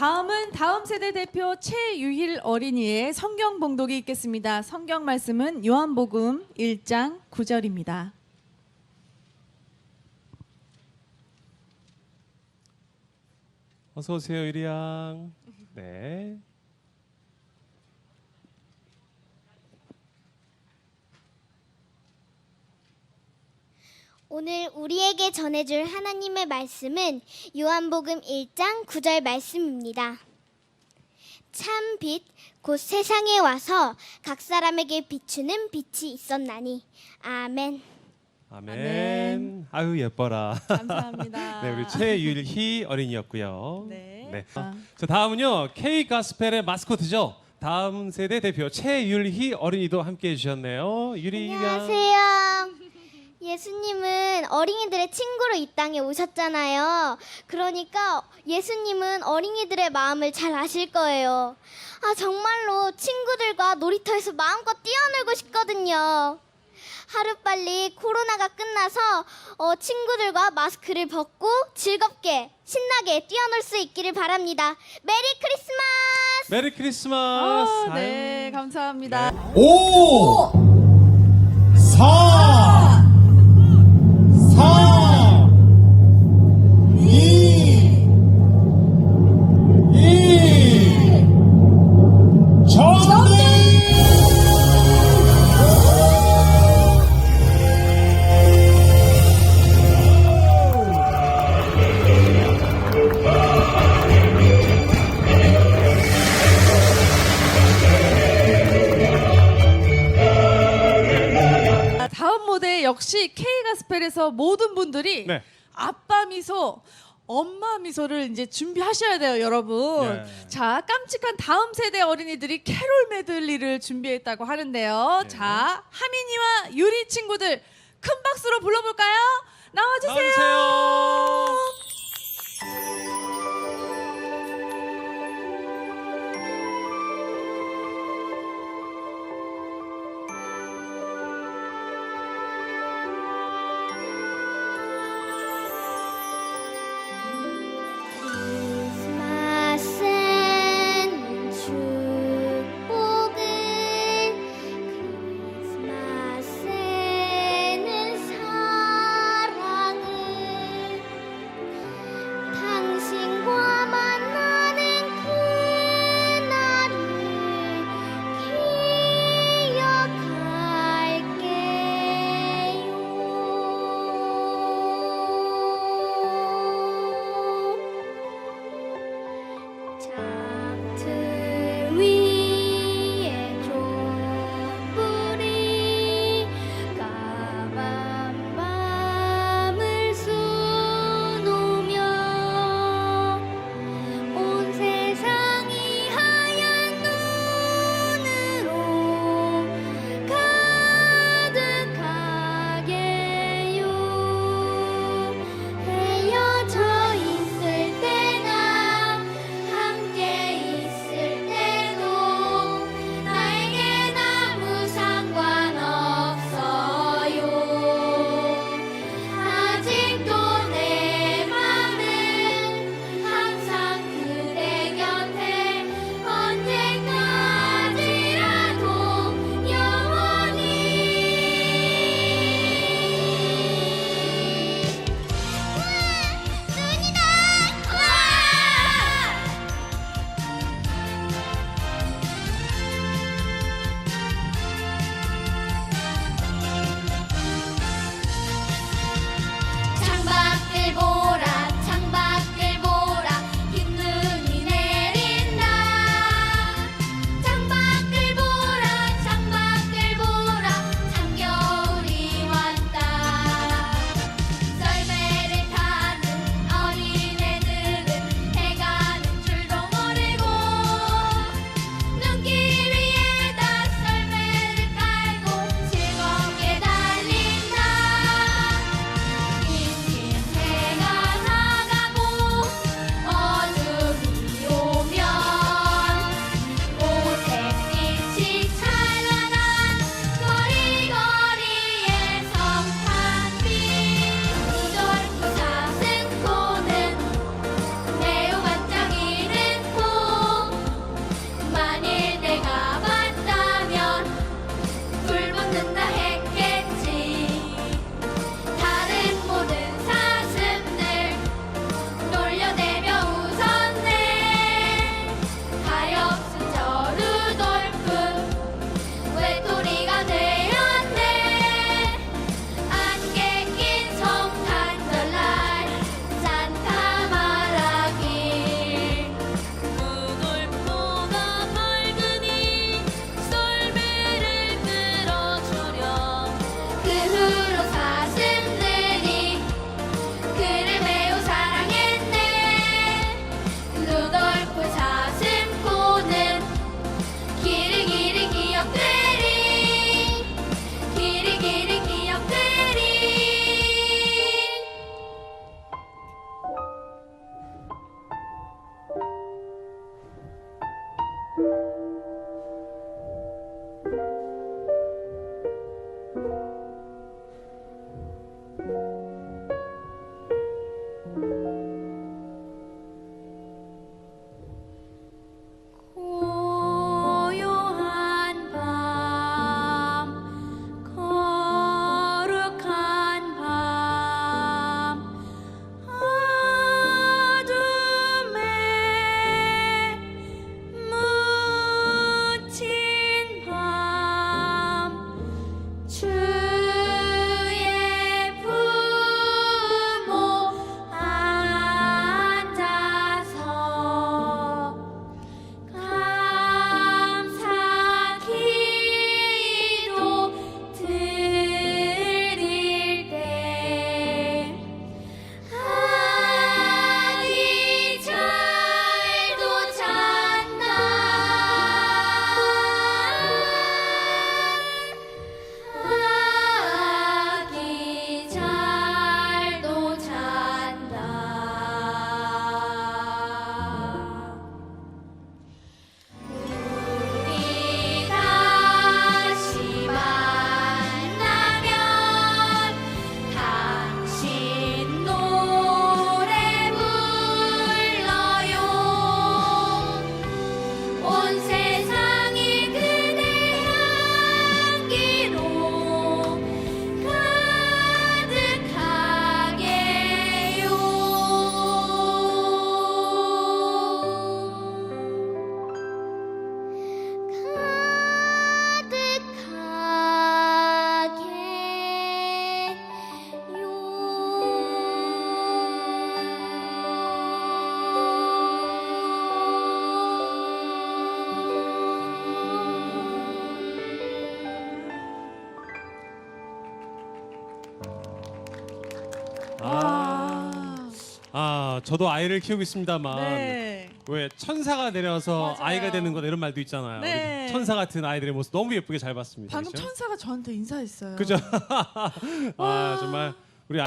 다음은 다음 세대 대표 최유힐 어린이의 성경 봉독이 있겠습니다. 성경 말씀은 요한복음 1장 9절입니다. 어서 오세요, 유리 양. 네. 오늘 우리에게 전해줄 하나님의 말씀은 요한복음 1장 9절 말씀입니다. 참 빛, 곧 세상에 와서 각 사람에게 비추는 빛이 있었나니. 아멘. 아멘. 아멘. 아유 예뻐라. 감사합니다. 네, 우리 최율희 어린이였고요. 네. 아, 자, 다음은요. K 가스펠의 마스코트죠. 다음 세대 대표 최율희 어린이도 함께 해 주셨네요. 유리 양. 안녕하세요. 예수님은 어린이들의 친구로 이 땅에 오셨잖아요. 그러니까 예수님은 어린이들의 마음을 잘 아실 거예요. 아, 정말로 친구들과 놀이터에서 마음껏 뛰어놀고 싶거든요. 하루빨리 코로나가 끝나서 어, 친구들과 마스크를 벗고 즐겁게 신나게 뛰어놀 수 있기를 바랍니다. 메리 크리스마스! 메리 크리스마스. 아, 네, 감사합니다. 오, 사, 역시 K 가스펠에서 모든 분들이 네. 아빠 미소, 엄마 미소를 이제 준비하셔야 돼요, 여러분. 네. 자, 깜찍한 다음 세대 어린이들이 캐롤 메들리를 준비했다고 하는데요. 네. 자, 하민이와 유리 친구들 큰 박수로 불러볼까요? 나와주세요. 나와주세요. 저도 아이를 키우고 있습니다만 네. 왜 천사가 내려서 맞아요. 아이가 되는 거다 이런 말도 있잖아요. 네. 우리 천사 같은 아이들의 모습 너무 예쁘게 잘 봤습니다. 방금 그죠? 천사가 저한테 인사했어요. 그죠? 아 정말 우리 아...